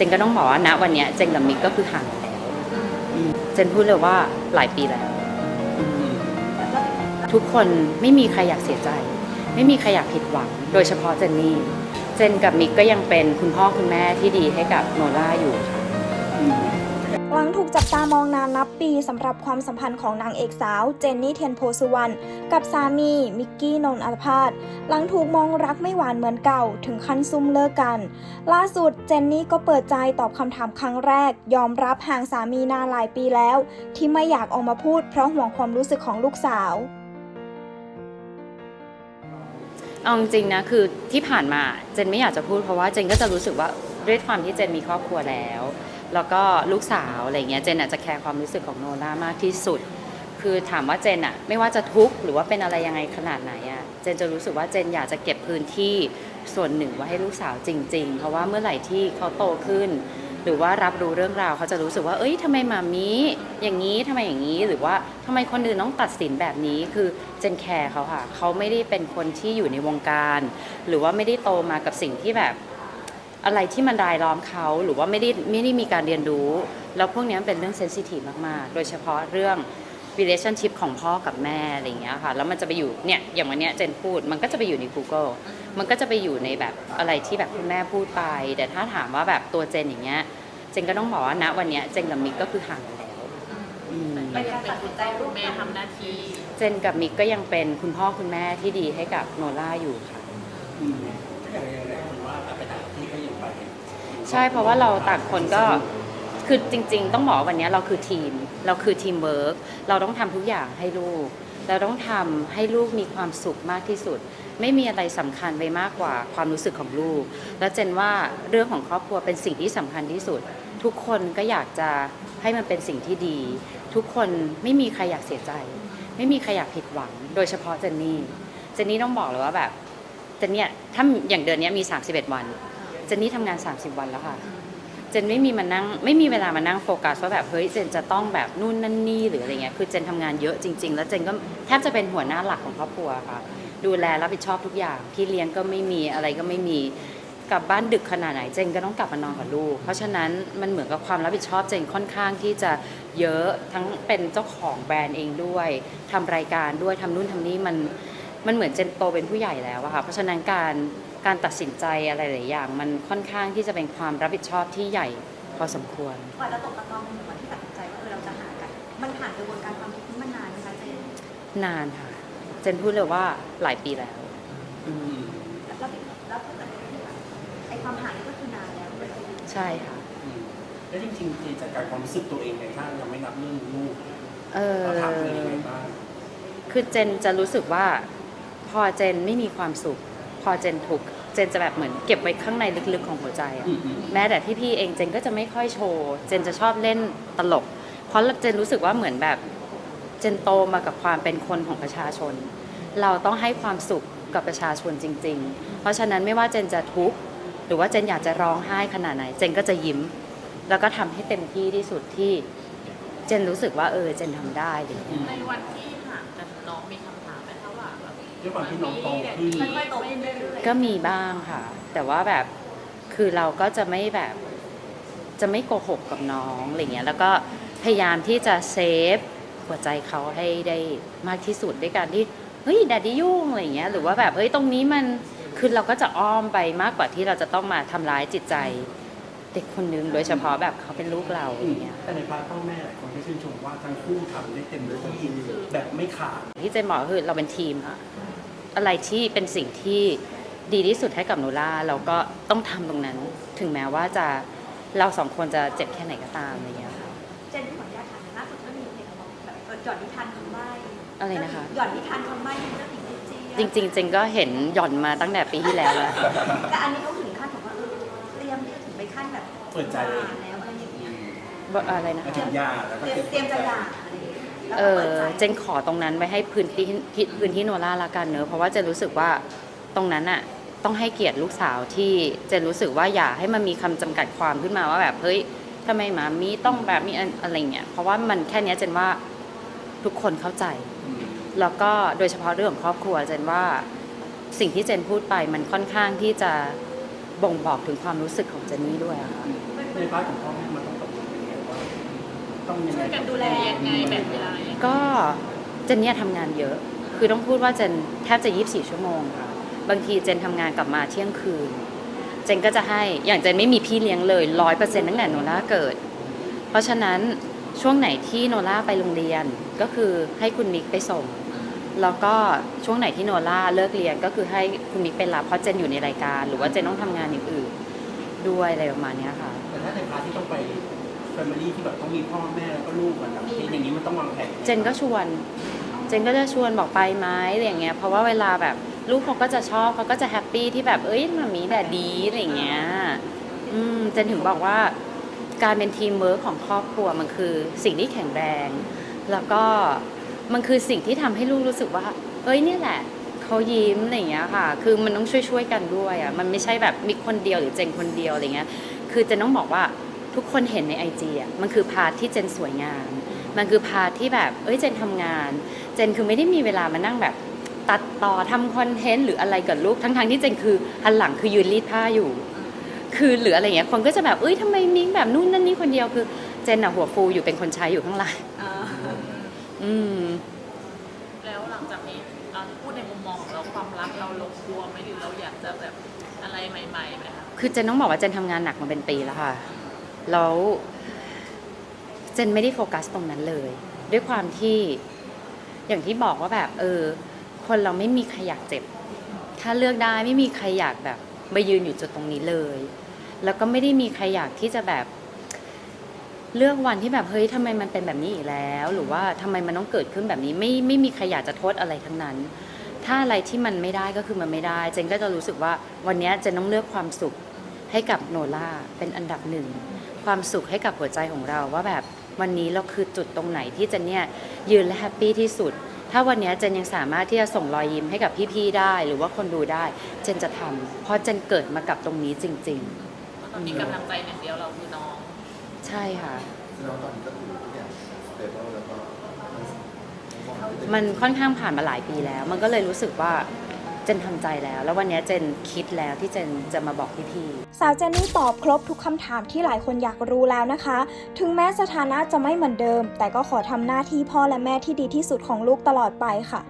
จนก็ต้องบอกว่าณวันเนี้ยเจนกับมิกก็คือห่างกันแล้วอืมเจนพูดเลยว่าหลายปีแล้วอืมทุกคนไม่มีใครอยากเสียใจ ไม่มีใครอยากผิดหวัง โดยเฉพาะเจนนี่เจนกับมิกก็ยังเป็นคุณพ่อคุณแม่ที่ดีให้กับโนล่าอยู่ค่ะ หลังถูกจับตามองนานนับปีสำหรับความสัมพันธ์ของนางเอกสาว เจนนี่เทียนโพสุวรรณกับสามี มิกกี้นนท์อัลพาดหลังถูกมองรักไม่หวานเหมือนเก่า ถึงขั้นซุ่มเลิกกัน ล่าสุดเจนนี่ก็เปิดใจตอบคำถามครั้งแรก ยอมรับห่างสามีนานหลายปีแล้ว ที่ไม่อยากออกมาพูดเพราะห่วงความรู้สึกของลูกสาวเอาจริงนะคือที่ผ่านมาเจนไม่อยากจะพูดเพราะว่าเจนก็จะรู้สึกว่าด้วยความที่เจนมีครอบครัวแล้ว แล้วก็ลูกสาวอะไรเงี้ยเจนอาจจะแคร์ความรู้สึกของโนล่ามากที่สุด คือถามว่าเจนอะไม่ว่าจะทุกข์หรือว่าเป็นอะไรยังไงขนาดไหนอะเจนจะรู้สึกว่าเจนอยากจะเก็บพื้นที่ส่วนหนึ่งไว้ให้ลูกสาวจริง ๆ เพราะว่าเมื่อไหร่ที่เขาโตขึ้น หรือว่ารับรู้เรื่องราวเขาจะรู้สึกว่า เอ้ยทำไมมามีอย่างนี้ทำไมอย่างนี้หรือว่าทำไมคนอื่นต้องตัดสินแบบนี้คือเจนแคร์เขาค่ะเขาไม่ได้เป็นคนที่อยู่ในวงการ หรือว่าไม่ได้โตมากับสิ่งที่แบบ อะไรที่มันรายล้อมเขาหรือว่าไม่ได้ไม่ได้มีการเรียนรู้ แล้วพวกนี้มันเป็นเรื่องเซนซิทีฟมากๆ โดยเฉพาะเรื่อง relationship ของพ่อกับแม่อะไรอย่างเงี้ยค่ะ แล้วมันจะไปอยู่เนี่ยอย่างวันเนี้ยเจนพูดมันก็จะไปอยู่ใน Google มันก็จะไปอยู่ในแบบอะไรที่แบบคุณแม่พูดไป แต่ถ้าถามว่าแบบตัวเจนอย่างเงี้ยเจนก็ต้องบอกว่าณวันเนี้ยเจนกับมิกก็คือห่างกันแล้วอืมก็ยังเป็นคุณแม่คุณแม่ทำหน้าที่เจนกับมิกก็ยังเป็นคุณพ่อคุณแม่ที่ดีให้กับโนล่าอยู่ค่ะ ใช่เพราะว่าเราต่างคนก็คือจริง ๆ ต้องบอกวันนี้เราคือทีม เราคือทีมเวิร์กเราต้องทำทุกอย่างให้ลูก เราต้องทำให้ลูกมีความสุขมากที่สุด ไม่มีอะไรสำคัญไปมากกว่าความรู้สึกของลูก แล้วเจนว่าเรื่องของครอบครัวเป็นสิ่งที่สำคัญที่สุด ทุกคนก็อยากจะให้มันเป็นสิ่งที่ดี ทุกคนไม่มีใครอยากเสียใจ ไม่มีใครอยากผิดหวัง โดยเฉพาะเจนนี่เจนนี่ต้องบอกเลยว่าแบบเจนเนี่ยถ้าอย่างเดือนนี้มี 31 วัน เจนนี่ทำงาน 30 วันแล้วค่ะ เจนไม่มีมานั่งไม่มีเวลามานั่งโฟกัสว่าแบบเฮ้ยเจนจะต้องแบบนู่นนั่นนี่หรืออะไรเงี้ยคือเจนทำงานเยอะจริง ๆ แล้วเจนก็แทบจะเป็นหัวหน้าหลักของครอบครัวค่ะ ดูแลรับผิดชอบทุกอย่างที่เลี้ยงก็ไม่มีอะไรก็ไม่มีกลับบ้านดึกขนาดไหนเจนก็ต้องกลับมานอนกับลูก เพราะฉะนั้นมันเหมือนกับความรับผิดชอบเจนค่อนข้างที่จะเยอะทั้งเป็นเจ้าของแบรนด์เองด้วยทำรายการด้วยทำนู่นทำนี่มันมันเหมือนเจนโตเป็นผู้ใหญ่แล้วอะค่ะเพราะฉะนั้นการ การตัดสินใจอะไรหลายอย่าง มันค่อนข้างที่จะเป็นความรับผิดชอบที่ใหญ่พอสมควรกว่าจะตกตะกอนเป็นวันที่ตัดสินใจว่าเออเราจะหากัน มันผ่านกระบวนการความคิดนี้มานานนะคะเจนนานค่ะ เจนพูดเลยว่าหลายปีแล้วอืมแล้วแล้วแล้วถ้าเกิดไอ้ความห่างนี่ก็คือนานแล้วเลยใช่ค่ะอืมแล้วจริงๆที่จัดการความรู้สึกตัวเองในถ้ายังไม่นับเรื่องลูกเออเราถามตัวเองยังไงบ้างคือเจนจะรู้สึกว่าพอเจนไม่มีความสุข พอเจนทุกข์เจนจะแบบเหมือนเก็บไว้ข้างในลึกๆของหัวใจอะอืมอืมแม้แต่พี่ๆเองเจนก็จะไม่ค่อยโชว์เจนจะชอบเล่นตลก เพราะเจนรู้สึกว่าเหมือนแบบเจนโตมากับความเป็นคนของประชาชน เราต้องให้ความสุขกับประชาชนจริง ๆ เพราะฉะนั้นไม่ว่าเจนจะทุกข์หรือว่าเจนอยากจะร้องไห้ขนาดไหน เจนก็จะยิ้ม แล้วก็ทำให้เต็มที่ที่สุดที่ เจนรู้สึกว่าเออเจนทำได้อะไรอย่างเงี้ยในวันที่ ด้วยความที่น้องโตขึ้นค่อยๆโตขึ้นเรื่อยก็มีบ้างค่ะ แต่ว่าแบบคือเราก็จะไม่แบบจะไม่โกหกกับน้องอะไรเงี้ยแล้วก็พยายามที่จะเซฟหัวใจเขาให้ได้มากที่สุดด้วยการที่เฮ้ยแดดดี้ยุ่งอะไรเงี้ยหรือว่าแบบเฮ้ยตรงนี้มันคือเราก็จะอ้อมไปมากกว่าที่เราจะต้องมาทำร้ายจิตใจเด็กคนนึงโดยเฉพาะแบบเขาเป็นลูกเราอย่างเงี้ยแต่ในพาร์ทพ่อแม่หลายคนก็ชื่นชมว่าทั้งคู่ทำได้เต็มที่แบบไม่ขาดที่เจนบอกก็คือเราเป็นทีมค่ะ อะไรที่เป็นสิ่งที่ดีที่สุดให้กับโนล่าเราก็ต้องทำตรงนั้น ถึงแม้ว่าจะเราสองคนจะเจ็บแค่ไหนก็ตามอะไรเงี้ยค่ะๆเจนที่ขออนุญาตถามล่าสุดก็มีเพลงบอกแบบเออหย่อนนิทานคำใบ้อะไรนะคะหย่อนนิทานคำใบ้เป็นเจ้าหญิงเจี๊ยบจริงๆเจนก็เห็นหย่อนมาตั้งแต่ปีที่แล้วแล้วแต่อันนี้เขาถึงขั้นบอกว่าเออเตรียมที่จะถึงไปขั้นแบบเปิดใจหย่าแล้วอะไรอย่างเงี้ยว่าอะไรนะมาคะถึงยาแล้วก็เตรียมเตรียมจะหย่าอะไรอย่าง เออปิดใจเจนขอตรงนั้นไว้ให้พื้นที่พื้นที่โนล่าละกันเนอะเพราะว่าเจนรู้สึกว่าตรงนั้นอะต้องให้เกียรติลูกสาวที่เจนรู้สึกว่าอย่าให้มันมีคำจำกัดความขึ้นมาว่าแบบเฮ้ยทำไมมามีต้องแบบมีอะไรเงี้ยเพราะว่ามันแค่นี้เจนว่าทุกคนเข้าใจ แล้วก็โดยเฉพาะเรื่องครอบครัวเจนว่าสิ่งที่เจนพูดไปมันค่อนข้างที่จะบ่งบอกถึงความรู้สึกของเจนนี่ด้วยค่ะมันในพาร์ทของพ่อแม่มันต้อง ต้องยังช่ไงวยกันดูแลยังไงแบ่งเวลายังไงก็เจนเนี่ยทำงานเยอะ คือต้องพูดว่าเจนแทบจะ 24 ชั่วโมงค่ะบางทีเจนทำงานกลับมาเที่ยงคืน เจนก็จะให้ อย่างเจนไม่มีพี่เลี้ยงเลยร้อยเปอร์เซ็นต์ตั้งแต่โนล่าเกิด เพราะฉะนั้นช่วงไหนที่โนล่าไปโรงเรียนก็คือให้คุณมิกไปส่ง แล้วก็ช่วงไหนที่โนล่าเลิกเรียนก็คือให้คุณมิกไปรับเพราะเจนอยู่ในรายการ หรือว่าเจนต้องทำงานอย่างอื่นด้วยอะไรประมาณเนี้ยค่ะ แต่ถ้าในพาร์ทที่ต้องไปแฟมิลี่ที่แบบต้องมีพ่อแม่แล้วก็ลูกมันแบบอย่างนี้มันต้องวางแผนเจนก็ชวน เจนก็จะชวนบอกไปไหมอะไรอย่างเงี้ยเพราะว่าเวลาแบบลูกเขาก็จะชอบเขาก็จะแฮปปี้ที่แบบเอ้ยมามีแดดดีอะไรอย่างเงี้ยอืมเจนถึงบอกว่าการเป็นทีมเวิร์คของครอบครัวมันคือสิ่งที่แข็งแรง แล้วก็มันคือสิ่งที่ทำให้ลูกรู้สึกว่า เอ้ยเนี่ยแหละเขายิ้มอะไรอย่างเงี้ยค่ะ คือมันต้องช่วยๆกันด้วยอะมันไม่ใช่แบบมีคนเดียวหรือเจนคนเดียวอะไรเงี้ย คือเจนต้องบอกว่า ทุกคนเห็นในไอจีอะมันคือพาร์ทที่เจนสวยงาม มันคือพาร์ทที่แบบเอ้ยเจนทำงาน เจนคือไม่ได้มีเวลามานั่งแบบตัดต่อทำคอนเทนต์หรืออะไรกับลูกทั้งๆที่เจนคือหันหลังคือยืนรีดผ้าอยู่ คือหรืออะไรเงี้ยคนก็จะแบบเอ้ยทำไมมิ้งแบบนู่นนั่นนี่คนเดียวคือเจนอะหัวฟูอยู่เป็นคนใช้อยู่ข้างหลังอืมแล้วหลังจากนี้เราพูดในมุมมองของเราความรักเราลงตัวไหมหรือเราอยากจะแบบอะไรใหม่ๆไหมคะคือเจนต้องบอกว่าเจนทำงานหนักมาเป็นปีแล้วค่ะ แล้วเจนไม่ได้โฟกัสตรงนั้นเลย ด้วยความที่อย่างที่บอกว่าแบบเออ คนเราไม่มีใครอยากเจ็บ ถ้าเลือกได้ไม่มีใครอยากแบบมายืนอยู่จุดตรงนี้เลย แล้วก็ไม่ได้มีใครอยากที่จะแบบเลือกวันที่แบบเฮ้ยทำไมมันเป็นแบบนี้อีกแล้ว หรือว่าทำไมมันต้องเกิดขึ้นแบบนี้ไม่ไม่มีใครอยากจะโทษอะไรทั้งนั้น ถ้าอะไรที่มันไม่ได้ก็คือมันไม่ได้ เจนก็จะรู้สึกว่าวันนี้เจนต้องเลือกความสุขให้กับโนล่าเป็นอันดับหนึ่ง ความสุขให้กับหัวใจของเรา ว่าแบบวันนี้เราคือจุดตรงไหนที่เจนเนี่ยยืนและแฮปปี้ที่สุด ถ้าวันเนี้ยเจนยังสามารถที่จะส่งรอยยิ้มให้กับพี่ๆได้ หรือว่าคนดูได้ เจนจะทำเพราะเจนเกิดมากับตรงนี้จริงตอนนี้กำลังใจหนึ่งเดียวเราคือน้องๆใช่ค่ะแสดงว่าตอนนี้ก็คือทุกอย่างสเตเบิลแล้วก็มันค่อนข้างผ่านมาหลายปีแล้ว มันก็เลยรู้สึกว่าเจนทำใจแล้ว แล้ววันนี้เจนคิดแล้วที่เจนจะมาบอกพี่ๆสาวเจนนี่ตอบครบทุกคำถามที่หลายคนอยากรู้แล้วนะคะ ถึงแม้สถานะจะไม่เหมือนเดิม แต่ก็ขอทำหน้าที่พ่อและแม่ที่ดีที่สุดของลูกตลอดไปค่ะ